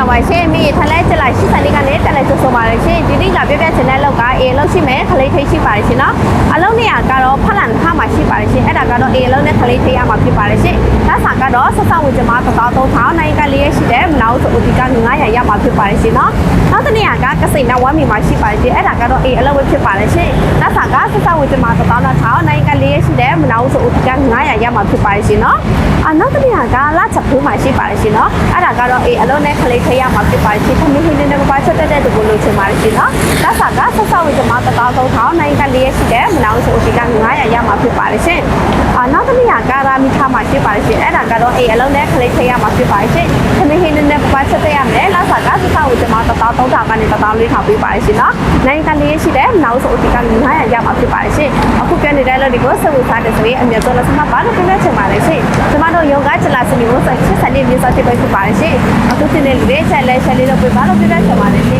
လာပါရှင်မိထလဲကျလိုက်80လေးကနေတက်လဲကျဆိုပါရရှင်ဒီနေ့ကပြပြချင်တဲ့လောက်ကအေလောက်ရှိမယ်ခလေးထိတ်ရှိပါရရှင်နော်အလုံးနေရကတော့ဖလန်ခါမှာရှိပါရရှင်အဲ့ဒါကတော့အေလုံးနဲ့ခလေးထိတ်ရမှာဖြစ်ပါရရှင်ဒါစာကတော့ဆက်ဆောက်ဝင်ကျမ1300နိုင်ကလေးရရှိတဲ့မနာဦးဆိုအိုဒီက900ရမှာဖြစ်ပါရရှင်နော်နောက်တစ်နေရာကကစိန်နဝမ်းမီမှာရှိပါရရှင်အဲ့ဒါကတော့အေအလုံးပဲဖြစ်ပါရရှင်ဒါစာကဆက်ဆောက်ဝင်ကျမ1300နိုင်ကလေးရရှိတဲ့ မနာဦးဆိုအိုဒီက900ရမှာဖြစ်ပါရရှင်နော်အနောက်တစ်နေရာကလာချက်ဖူးမှာရှိပါရရှင်နော်အဲ့ဒါကတော့အေအလုံးနဲ့ခလေးထိတ်ရမှာဖြစ်ပါရရှင်ခမင်းဟင်းနဲ့ပါချက်တက်တဲ့တူလို့ချင်ပါရရှင်နော်ဒါစာကဆက်ဆောက်ဝင်ကျမ1300နိုင်ကလေးရရှိတဲ့မနာဦးဆိုအိုဒီက900ရမှာဖြစ်ပါရရှင်အနောက်တစ်နေရာကရာမီခါမှာရှိပါရရှင်အဲ့ဒါကတော့အေအလုံးနဲ့ခလေးထိတ်ရမှာဖြစ်ပါရရှင်ခမင်းဟင်းနဲ့ပါချက်တက်ရမယ်လာစာကဆက် ဆောက်ဝင်ကျမ1300ကနေ1400ထောင်ပေးပါရရှင်နော်နိုင်ကလေးရရှိတဲ့မနာဦးဆိုအိုဒီက900ရမှာဖြစ်ပါရရှင်အခုပြန်နေတဲ့လို့ဒီကိုဆက်ဝေစားတဲ့ဆိုရင်အမြတ်ဆုံးလက်စမပါလို့ပြန်ချင်ပါလေရှင်ကျမတို့ယောဂချလာစနီကိုဆက်ဆက်နေမြေစောဖြစ်ပဲဖြစ်ပါရရှင်အခုတင်တဲ့လူတွေချက်လဲချက်လေးတော့ပြပါလို့ပြန်ချင်ပါလေရှင်အားလုံး